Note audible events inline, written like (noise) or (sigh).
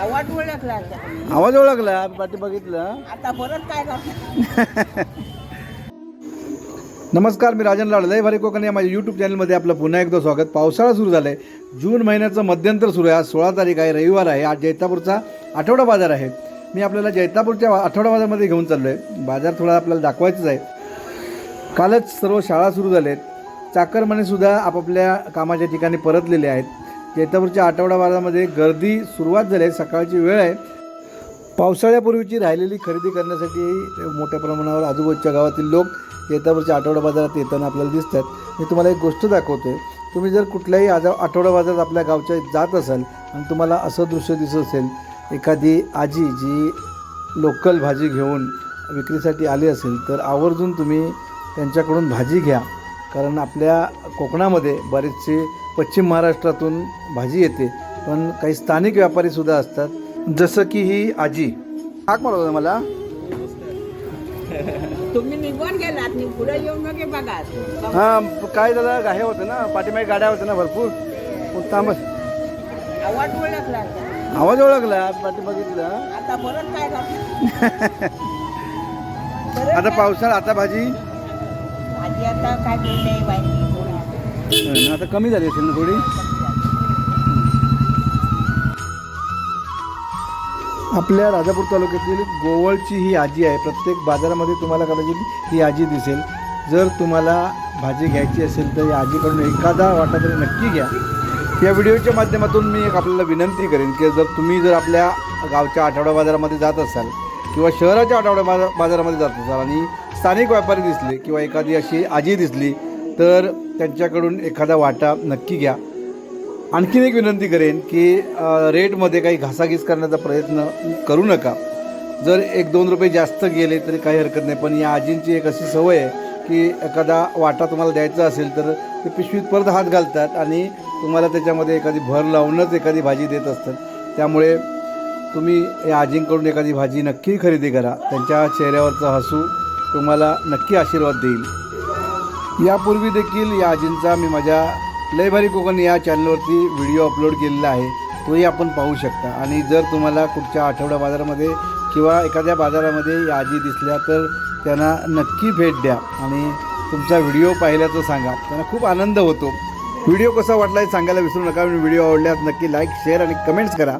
आवाज ओळखला आता. आवाज ओळखला पाठी बघितलं. आता परत काय करणार नमस्कार मी राजन लाड. लय भारी कोकण या माझ्या यूट्यूब चॅनलमध्ये आपलं पुन्हा एकदा स्वागत. पावसाळा सुरू झाला आहे जून महिन्याचं मध्यंतर सुरू आहे. आज सोळा तारीख आहे. रविवार आहे. आज जैतापूरचा आठवडा बाजार आहे. मी आपल्याला जैतापूरच्या आठवडा बाजारमध्ये घेऊन चाललो आहे बाजार थोडा आपल्याला दाखवायचाच आहे. कालच सर्व शाळा सुरू झाल्या आहेत चाकरमानेसुद्धा आपापल्या कामाच्या ठिकाणी परतलेले आहेत. जैतापूरच्या आठवडा बाजारामध्ये गर्दी सुरुवात झाली आहे. सकाळची वेळ आहे. पावसाळ्यापूर्वीची राहिलेली खरेदी करण्यासाठी मोठ्या प्रमाणावर आजूबाजूच्या गावातील लोक जैतापूरच्या आठवडा बाजारात येताना आपल्याला दिसतात. मी तुम्हाला एक गोष्ट दाखवतो तुम्ही जर कुठल्याही आज आठवडा बाजारात आपल्या गावच्या जात असाल आणि तुम्हाला असं दृश्य दिसत असेल एखादी आजी जी लोकल भाजी घेऊन विक्रीसाठी आली असेल तर आवर्जून तुम्ही त्यांच्याकडून भाजी घ्या. कारण आपल्या कोकणामध्ये बरेचसे पश्चिम महाराष्ट्रातून भाजी येते पण काही स्थानिक व्यापारीसुद्धा असतात. जसं की ही आजी. हाक मारत होता मला. तुम्ही निघून गेलात मी पुढे येऊन मग हे बघा. हां काय झालं हे होतं ना पाठीमागे गाड्या होत्या ना भरपूर. मग आवाज ओळखला. आवाज ओळखला पाठी बघितलं. आता परत काय? (laughs) पावसाळा आता भाजी. आता काय कमी झाली असेल ना थोडी? आपल्या राजापूर तालुक्यातील गोवळची ही आजी आहे. प्रत्येक बाजारामध्ये तुम्हाला कदाचित ही आजी दिसेल. जर तुम्हाला भाजी घ्यायची असेल तर या आजीकडून एखादा वाटा तरी नक्की घ्या. या व्हिडिओच्या माध्यमातून मी एक आपल्याला विनंती करेन की जर तुम्ही जर आपल्या गावच्या आठवडा बाजारामध्ये जात असाल किंवा शहराच्या आठवड्या बाजार बाजारामध्ये जात असाल आणि स्थानिक व्यापारी दिसले किंवा एखादी अशी आजी दिसली तर त्यांच्याकडून एखादा वाटा नक्की घ्या. आणखीन एक विनंती करेन की रेटमध्ये काही घासाघीस करण्याचा प्रयत्न करू नका. जर एक दोन रुपये जास्त गेले तरी काही हरकत नाही पण या आजींची एक अशी सवय आहे की एखादा वाटा तुम्हाला द्यायचा असेल तर ते पिशवीत परत हात घालतात आणि तुम्हाला त्याच्यामध्ये एखादी भर लावूनच एखादी भाजी देत असतात. त्यामुळे तुम्ही या आजींकडून एखादी भाजी नक्की खरेदी करा. त्यांच्या चेहऱ्यावरचा हसू तुम्हाला नक्की आशीर्वाद देईल. यापूर्वी देखील या आजींचा मी माझ्या लय भारी कोकण या चॅनलवरती व्हिडिओ अपलोड केलेला आहे. तोही आपण पाहू शकता. आणि जर तुम्हाला कुठच्या आठवड्या बाजारामध्ये किंवा एखाद्या बाजारामध्ये या आजी दिसल्या तर त्यांना नक्की भेट द्या आणि तुमचा व्हिडिओ पाहिल्याचं सांगा. त्यांना खूप आनंद होतो. व्हिडिओ कसा वाटला हे सांगायला विसरू नका. व्हिडिओ आवडल्यास नक्की लाईक शेअर आणि कमेंट्स करा.